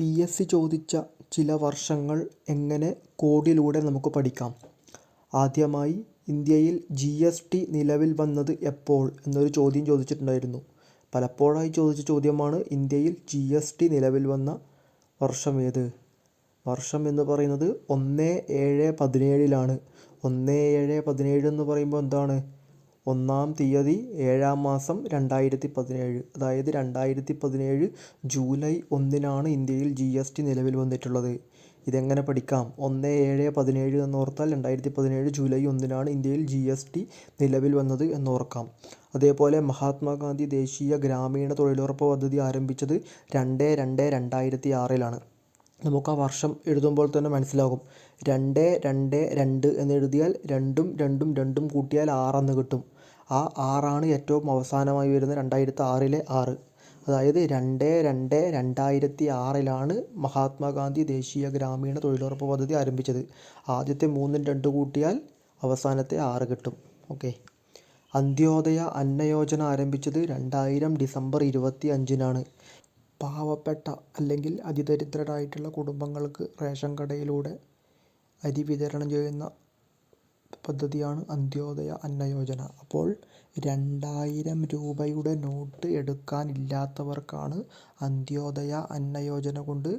P S C ചോദിച്ച ചില വർഷങ്ങൾ എങ്ങനെ കോഡിലൂടെ നമുക്ക് പഠിക്കാം? ആദ്യമായി ഇന്ത്യയിൽ ജി എസ് ടി നിലവിൽ വന്നത് എപ്പോൾ എന്നൊരു ചോദ്യം ചോദിച്ചിട്ടുണ്ടായിരുന്നു. പലപ്പോഴായി ചോദിച്ച ചോദ്യമാണ് ഇന്ത്യയിൽ ജി എസ് ടി നിലവിൽ വന്ന വർഷം ഏത്? വർഷം എന്ന് പറയുന്നത് ഒന്ന് ഏഴ് പതിനേഴിലാണ്. ഒന്ന് ഏഴ് പതിനേഴ് എന്ന് പറയുമ്പോൾ എന്താണ്? ഒന്നാം തീയതി ഏഴാം മാസം രണ്ടായിരത്തി പതിനേഴ് അതായത് രണ്ടായിരത്തി പതിനേഴ് ജൂലൈ ഒന്നിനാണ് ഇന്ത്യയിൽ ജി എസ് ടി നിലവിൽ വന്നിട്ടുള്ളത്. ഇതെങ്ങനെ പഠിക്കാം? ഒന്ന് ഏഴ് പതിനേഴ് എന്നോർത്താൽ രണ്ടായിരത്തി പതിനേഴ് ജൂലൈ ഒന്നിനാണ് ഇന്ത്യയിൽ ജി എസ് ടി നിലവിൽ വന്നത് എന്നോർക്കാം. അതേപോലെ മഹാത്മാഗാന്ധി ദേശീയ ഗ്രാമീണ തൊഴിലുറപ്പ് പദ്ധതി ആരംഭിച്ചത് രണ്ട് രണ്ട് രണ്ടായിരത്തി ആറിലാണ് നമുക്ക് ആ വർഷം എഴുതുമ്പോൾ തന്നെ മനസ്സിലാകും. രണ്ട് രണ്ട് രണ്ട് എന്ന് എഴുതിയാൽ രണ്ടും രണ്ടും രണ്ടും കൂട്ടിയാൽ ആറെന്ന് കിട്ടും. ആ ആറാണ് ഏറ്റവും അവസാനമായി വരുന്ന രണ്ടായിരത്തി ആറിലെ ആറ്. അതായത് രണ്ട് രണ്ട് രണ്ടായിരത്തി ആറിലാണ് മഹാത്മാഗാന്ധി ദേശീയ ഗ്രാമീണ തൊഴിലുറപ്പ് പദ്ധതി ആരംഭിച്ചത്. ആദ്യത്തെ മൂന്നും രണ്ട് കൂട്ടിയാൽ അവസാനത്തെ ആറ് കിട്ടും. ഓക്കെ. അന്ത്യോദയ അന്നയോജന ആരംഭിച്ചത് രണ്ടായിരം ഡിസംബർ ഇരുപത്തി അഞ്ചിനാണ് പാവപ്പെട്ട അല്ലെങ്കിൽ അതിദരിദ്രരായിട്ടുള്ള കുടുംബങ്ങൾക്ക് റേഷൻ കടയിലൂടെ അരി വിതരണം ചെയ്യുന്ന പദ്ധതിയാണ് അന്ത്യോദയ അന്ന യോജന. അപ്പോൾ രണ്ടായിരം രൂപയുടെ നോട്ട് എടുക്കാനില്ലാത്തവർക്കാണ് അന്ത്യോദയ അന്ന യോജന കൊണ്ട്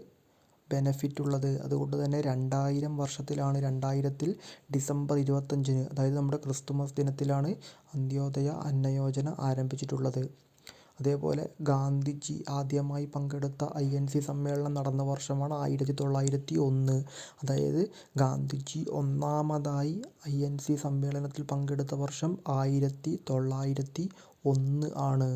ബെനഫിറ്റ് ഉള്ളത്. അതുകൊണ്ട് തന്നെ രണ്ടായിരം വർഷത്തിലാണ് രണ്ടായിരത്തിൽ ഡിസംബർ ഇരുപത്തഞ്ചിന് അതായത് നമ്മുടെ ക്രിസ്തുമസ് ദിനത്തിലാണ് അന്ത്യോദയ അന്ന യോജന ആരംഭിച്ചിട്ടുള്ളത്. അതേപോലെ ഗാന്ധിജി ആദ്യമായി പങ്കെടുത്ത ഐ എൻ സി സമ്മേളനം നടന്ന വർഷമാണ് ആയിരത്തി തൊള്ളായിരത്തി ഒന്ന് അതായത് ഗാന്ധിജി ഒന്നാമതായി ഐ എൻ സി സമ്മേളനത്തിൽ പങ്കെടുത്ത വർഷം ആയിരത്തി തൊള്ളായിരത്തി ഒന്ന് ആണ്.